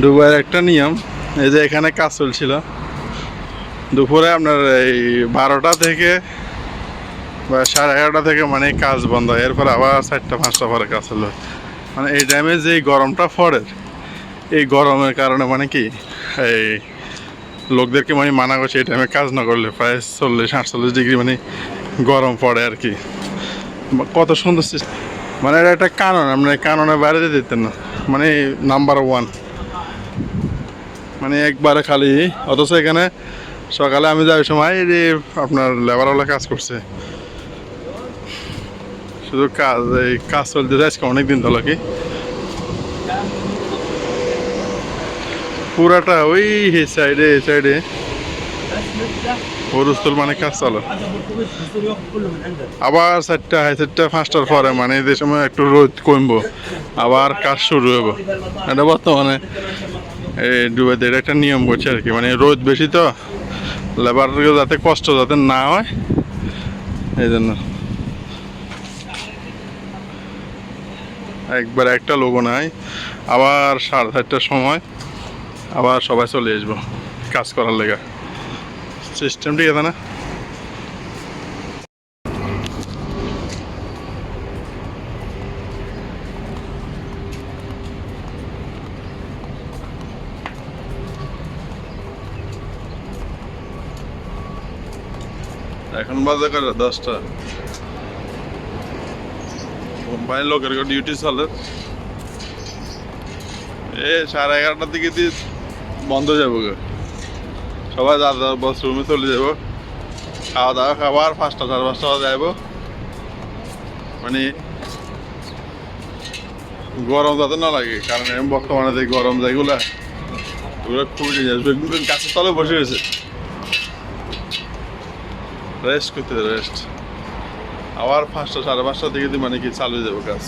দুবাইয়ের একটা নিয়ম, এই যে এখানে কাজ চলছিল দুপুরে আপনার এই বারোটা থেকে বা সাড়ে এগারোটা থেকে মানে কাজ বন্ধ হয়। এরপর আবার চারটা, পাঁচটা পরে কাজ হলো মানে এই টাইমে যে গরমটা পড়ে, এই গরমের কারণে মানে কি, এই লোকদেরকে মানে মানা করছে এই টাইমে কাজ না করলে প্রায় চল্লিশ, আটচল্লিশ ডিগ্রি মানে গরম পড়ে আর কি। কত সুন্দর system। মানে এটা একটা কানন, আপনি কাননের বাইরে দিতেন না। মানে নাম্বার ওয়ান মানে একবারে খালি, অথচ এখানে সকালে আমি যাওয়ার সময় যে আপনার লেবারওয়ালা কাজ করছে। শুধু কাজ, এই কাজ চলতে আজকে অনেক দিন ধরো কি পুরাটা ওই সাইডে এই সাইডে। হরুস্থল মানে কাজ চালো। আবার চারটা হাই চারটা, পাঁচটার পরে মানে যে সময় একটু রোদ কমবো, আবার কাজ শুরু হব এটা বর্তমানে এই ডুবাইতে এটা একটা নিয়ম করছে আর কি। মানে রোদ বেশি তো লেবারকে যাতে কষ্ট যাতে না হয় এই জন্য একবার একটা লোক নাই, আবার সাড়ে চারটার সময় আবার সবাই চলে আসব কাজ করার লেগে। সিস্টেম ঠিক আছে না? এখন বাজে করে দশটা। কোম্পানির লোকের ডিউটি চলে। এ, সাড়ে এগারোটার দিকে দিয়ে বন্ধ যাব সবাই দাদা বস রুমে চলে যাব। খাওয়া দাওয়া খাবার পাঁচটা চার পাঁচটা যাব। মানে গরম যাতে না লাগে, কারণ এখন বর্তমানে যে গরম যেগুলা ওগুলো খুবই গাছের তলে বসে গেছে রেস্ট করতে রেস্ট। আবার পাঁচটা সাড়ে পাঁচটার দিকে মানে কি চালু যাব কাজ।